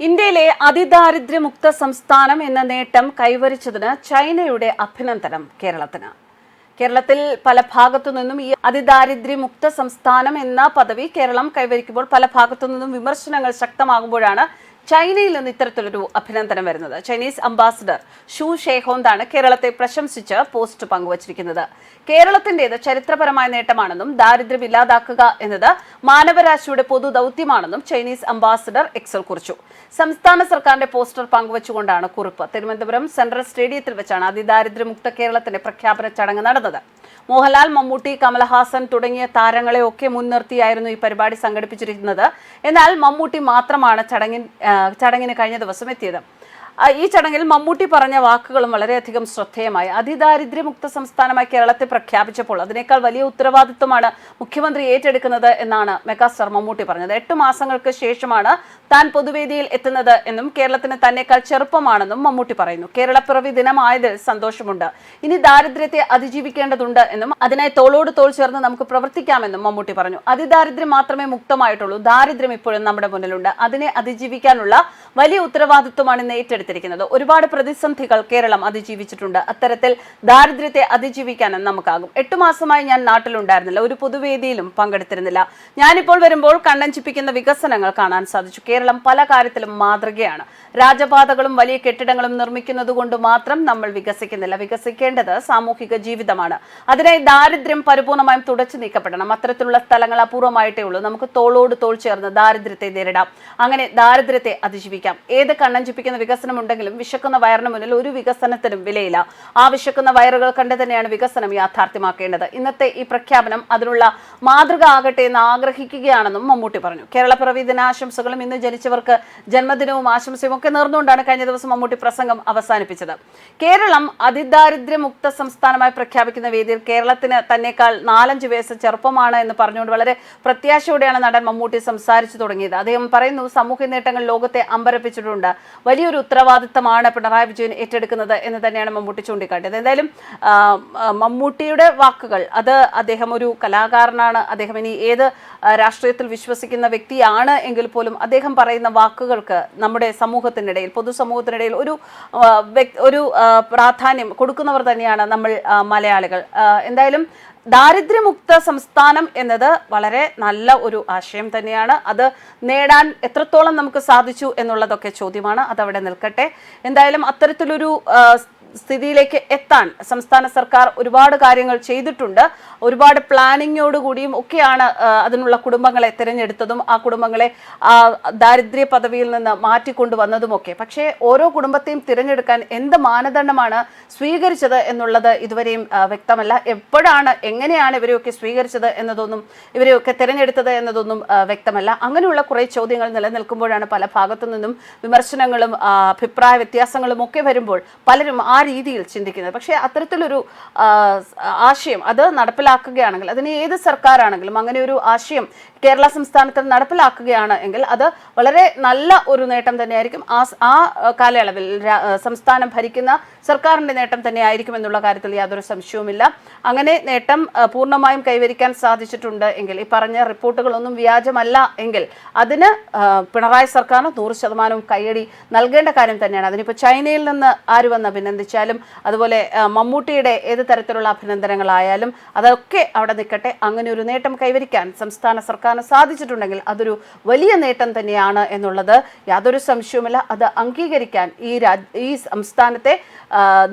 ഇന്ത്യയിലെ അതിദാരിദ്ര്യമുക്ത സംസ്ഥാനം എന്ന നേട്ടം കൈവരിച്ചതിന് ചൈനയുടെ അഭിനന്ദനം കേരളത്തിന്. കേരളത്തിൽ പല ഭാഗത്തു നിന്നും ഈ അതിദാരിദ്ര്യമുക്ത സംസ്ഥാനം എന്ന പദവി കേരളം കൈവരിക്കുമ്പോൾ പല ഭാഗത്തു നിന്നും വിമർശനങ്ങൾ ശക്തമാകുമ്പോഴാണ് ചൈനയിൽ നിന്ന് ഇത്തരത്തിലൊരു അഭിനന്ദനം വരുന്നത്. ചൈനീസ് അംബാസിഡർ ഷു ഷേഹോന്താണ് കേരളത്തെ പ്രശംസിച്ച് പോസ്റ്റ് പങ്കുവച്ചിരിക്കുന്നത്. കേരളത്തിന്റേത് ചരിത്രപരമായ നേട്ടമാണെന്നും ദാരിദ്ര്യം ഇല്ലാതാക്കുക എന്നത് മാനവരാശിയുടെ പൊതു ദൗത്യമാണെന്നും ചൈനീസ് അംബാസിഡർ എക്സൽ കുറിച്ചു. സംസ്ഥാന സർക്കാരിന്റെ പോസ്റ്റർ പങ്കുവച്ചുകൊണ്ടാണ് കുറിപ്പ്. തിരുവനന്തപുരം സെൻട്രൽ സ്റ്റേഡിയത്തിൽ വെച്ചാണ് അതിദാരിദ്ര്യമുക്ത കേരളത്തിന്റെ പ്രഖ്യാപന ചടങ്ങ് നടന്നത്. മോഹൻലാൽ മമ്മൂട്ടി കമൽഹാസൻ തുടങ്ങിയ താരങ്ങളെ ഒക്കെ മുൻനിർത്തിയായിരുന്നു ഈ പരിപാടി സംഘടിപ്പിച്ചിരിക്കുന്നത്. എന്നാൽ മമ്മൂട്ടി മാത്രമാണ് ചടങ്ങിൻ ആ, ചടങ്ങിന് കഴിഞ്ഞ ദിവസം എത്തിയത്. ഈ ചടങ്ങിൽ മമ്മൂട്ടി പറഞ്ഞ വാക്കുകളും വളരെയധികം ശ്രദ്ധേയമായി. അതിദാരിദ്ര്യമുക്ത സംസ്ഥാനമായി കേരളത്തെ പ്രഖ്യാപിച്ചപ്പോൾ അതിനേക്കാൾ വലിയ ഉത്തരവാദിത്വമാണ് മുഖ്യമന്ത്രി ഏറ്റെടുക്കുന്നത് എന്നാണ് മെഗാസ്റ്റാർ മമ്മൂട്ടി പറഞ്ഞത്. എട്ട് മാസങ്ങൾക്ക് ശേഷമാണ് താൻ പൊതുവേദിയിൽ എത്തുന്നത് എന്നും കേരളത്തിന് തന്നെക്കാൾ ചെറുപ്പമാണെന്നും മമ്മൂട്ടി പറയുന്നു. കേരളപ്പിറവി ദിനമായതിൽ സന്തോഷമുണ്ട്. ഇനി ദാരിദ്ര്യത്തെ അതിജീവിക്കേണ്ടതുണ്ട് എന്നും അതിനായി തോളോട് തോൾ ചേർന്ന് നമുക്ക് പ്രവർത്തിക്കാമെന്നും മമ്മൂട്ടി പറഞ്ഞു. അതിദാരിദ്ര്യം മാത്രമേ മുക്തമായിട്ടുള്ളൂ. ദാരിദ്ര്യം ഇപ്പോഴും നമ്മുടെ മുന്നിലുണ്ട്. അതിനെ അതിജീവിക്കാനുള്ള വലിയ ഉത്തരവാദിത്വമാണ് ഇന്ന് ഏറ്റെടുത്തിരിക്കുന്നത് ഒരുപാട് പ്രതിസന്ധികൾ കേരളം അതിജീവിച്ചിട്ടുണ്ട്. അത്തരത്തിൽ ദാരിദ്ര്യത്തെ അതിജീവിക്കാനും നമുക്കാകും. എട്ടു മാസമായി ഞാൻ നാട്ടിലുണ്ടായിരുന്നില്ല. ഒരു പൊതുവേദിയിലും പങ്കെടുത്തിരുന്നില്ല. ഞാനിപ്പോൾ വരുമ്പോൾ കണ്ണഞ്ചിപ്പിക്കുന്ന വികസനങ്ങൾ കാണാൻ സാധിച്ചു. കേരളം പല കാര്യത്തിലും മാതൃകയാണ്. രാജപാതകളും വലിയ കെട്ടിടങ്ങളും നിർമ്മിക്കുന്നത് കൊണ്ട് മാത്രം നമ്മൾ വികസിക്കുന്നില്ല. വികസിക്കേണ്ടത് സാമൂഹിക ജീവിതമാണ്. അതിനായി ദാരിദ്ര്യം പരിപൂർണമായും തുടച്ചു നീക്കപ്പെടണം. അത്തരത്തിലുള്ള സ്ഥലങ്ങൾ അപൂർവമായിട്ടേ ഉള്ളൂ. നമുക്ക് തോളോട് തോൾ ചേർന്ന് ദാരിദ്ര്യത്തെ നേരിടാം. അങ്ങനെ ദാരിദ്ര്യത്തെ അതിജീവിക്കാം. ഏത് കണ്ണഞ്ചിപ്പിക്കുന്ന വികസനം ഉണ്ടെങ്കിലും വിശക്കുന്ന വയറിന് മുന്നിൽ ഒരു വികസനത്തിനും വിലയില്ല. ആ വിശക്കുന്ന വയറുകൾ കണ്ട് തന്നെയാണ് വികസനം യാഥാർത്ഥ്യമാക്കേണ്ടത്. ഇന്നത്തെ ഈ പ്രഖ്യാപനം അതിനുള്ള മാതൃക ആകട്ടെ എന്ന് ആഗ്രഹിക്കുകയാണെന്നും മമ്മൂട്ടി പറഞ്ഞു. കേരളപ്പിറവി ദിനാശംസകളും ഇന്ന് ജനിച്ചവർക്ക് ജന്മദിനവും ആശംസയും ഒക്കെ നേർന്നുകൊണ്ടാണ് കഴിഞ്ഞ ദിവസം മമ്മൂട്ടി പ്രസംഗം അവസാനിപ്പിച്ചത്. കേരളം അതിദാരിദ്ര്യമുക്ത സംസ്ഥാനമായി പ്രഖ്യാപിക്കുന്ന വേദിയിൽ കേരളത്തിന് തന്നെക്കാൾ നാലഞ്ച് വയസ്സ് ചെറുപ്പമാണ് എന്ന് പറഞ്ഞുകൊണ്ട് വളരെ പ്രത്യാശയോടെയാണ് നടൻ മമ്മൂട്ടി സംസാരിച്ചു തുടങ്ങിയത്. അദ്ദേഹം പറയുന്നു സാമൂഹ്യ നേട്ടങ്ങൾ ലോകത്തെ അമ്പരപ്പിച്ചിട്ടുണ്ട്. വലിയൊരു ഉത്തരവാദിത്തമാണ് പിണറായി വിജയൻ ഏറ്റെടുക്കുന്നത് എന്ന് തന്നെയാണ് മമ്മൂട്ടി ചൂണ്ടിക്കാട്ടിയത്. എന്തായാലും മമ്മൂട്ടിയുടെ വാക്കുകൾ അത് അദ്ദേഹം ഒരു കലാകാരനാണ് അദ്ദേഹം ഇനി ഏത് രാഷ്ട്രീയത്തിൽ വിശ്വസിക്കുന്ന വ്യക്തിയാണ് എങ്കിൽ പോലും അദ്ദേഹം പറയുന്ന വാക്കുകൾക്ക് നമ്മുടെ സമൂഹത്തിനിടയിൽ പൊതുസമൂഹത്തിനിടയിൽ ഒരു ഒരു പ്രാധാന്യം കൊടുക്കുന്നവർ തന്നെയാണ് നമ്മൾ മലയാളികൾ. എന്തായാലും ദാരിദ്ര്യമുക്ത സംസ്ഥാനം എന്നത് വളരെ നല്ല ഒരു ആശയം തന്നെയാണ്. അത് നേടാൻ എത്രത്തോളം നമുക്ക് സാധിച്ചു എന്നുള്ളതൊക്കെ ചോദ്യമാണ്. അതവിടെ നിൽക്കട്ടെ. എന്തായാലും അത്തരത്തിലൊരു സ്ഥിതിയിലേക്ക് എത്താൻ സംസ്ഥാന സർക്കാർ ഒരുപാട് കാര്യങ്ങൾ ചെയ്തിട്ടുണ്ട്. ഒരുപാട് പ്ലാനിങ്ങോടുകൂടിയും ഒക്കെയാണ് അതിനുള്ള കുടുംബങ്ങളെ തിരഞ്ഞെടുത്തതും ആ കുടുംബങ്ങളെ ദാരിദ്ര്യ പദവിയിൽ നിന്ന് മാറ്റിക്കൊണ്ടുവന്നതുമൊക്കെ. പക്ഷേ ഓരോ കുടുംബത്തെയും തിരഞ്ഞെടുക്കാൻ എന്ത് മാനദണ്ഡമാണ് സ്വീകരിച്ചത് എന്നുള്ളത് ഇതുവരെയും വ്യക്തമല്ല. എപ്പോഴാണ് എങ്ങനെയാണ് ഇവരെയൊക്കെ സ്വീകരിച്ചത് എന്നതൊന്നും ഇവരെയൊക്കെ തിരഞ്ഞെടുത്തത് എന്നതൊന്നും വ്യക്തമല്ല. അങ്ങനെയുള്ള കുറേ ചോദ്യങ്ങൾ നിലനിൽക്കുമ്പോഴാണ് പല ഭാഗത്തു നിന്നും വിമർശനങ്ങളും അഭിപ്രായ വ്യത്യാസങ്ങളും ഒക്കെ വരുമ്പോൾ പലരും ആ രീതിയിൽ ചിന്തിക്കുന്നത്. പക്ഷേ അത്തരത്തിലൊരു ആശയം അത് നടപ്പിലാക്കുകയാണെങ്കിൽ അതിന് ഏത് സർക്കാരാണെങ്കിലും അങ്ങനെ ഒരു ആശയം കേരള സംസ്ഥാനത്തിൽ നടപ്പിലാക്കുകയാണ് എങ്കിൽ അത് വളരെ നല്ല ഒരു നേട്ടം തന്നെയായിരിക്കും. ആ ആ കാലയളവിൽ സംസ്ഥാനം ഭരിക്കുന്ന സർക്കാരിന്റെ നേട്ടം തന്നെയായിരിക്കും എന്നുള്ള കാര്യത്തിൽ യാതൊരു സംശയവുമില്ല. അങ്ങനെ നേട്ടം പൂർണമായും കൈവരിക്കാൻ സാധിച്ചിട്ടുണ്ട് എങ്കിൽ ഈ പറഞ്ഞ റിപ്പോർട്ടുകളൊന്നും വ്യാജമല്ല എങ്കിൽ അതിന് പിണറായി സർക്കാരിന് നൂറ് ശതമാനവും കൈയടി നൽകേണ്ട കാര്യം തന്നെയാണ്. അതിനിപ്പോൾ ചൈനയിൽ നിന്ന് ആര് വന്ന് അഭിനന്ദിച്ചാലും അതുപോലെ മമ്മൂട്ടിയുടെ ഏത് തരത്തിലുള്ള അഭിനന്ദനങ്ങളായാലും അതൊക്കെ അവിടെ നിൽക്കട്ടെ. അങ്ങനെ ഒരു നേട്ടം കൈവരിക്കാൻ സംസ്ഥാന സർക്കാരിന് സാധിച്ചിട്ടുണ്ടെങ്കിൽ അതൊരു വലിയ നേട്ടം തന്നെയാണ് എന്നുള്ളത് യാതൊരു സംശയവുമില്ല. അത് അംഗീകരിക്കാൻ ഈ ഈ സംസ്ഥാനത്തെ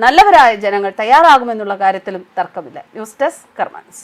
നല്ലവരായ ജനങ്ങൾ തയ്യാറാകുമെന്നുള്ള കാര്യത്തിലും തർക്കമില്ല. News desk കർമാൻസ്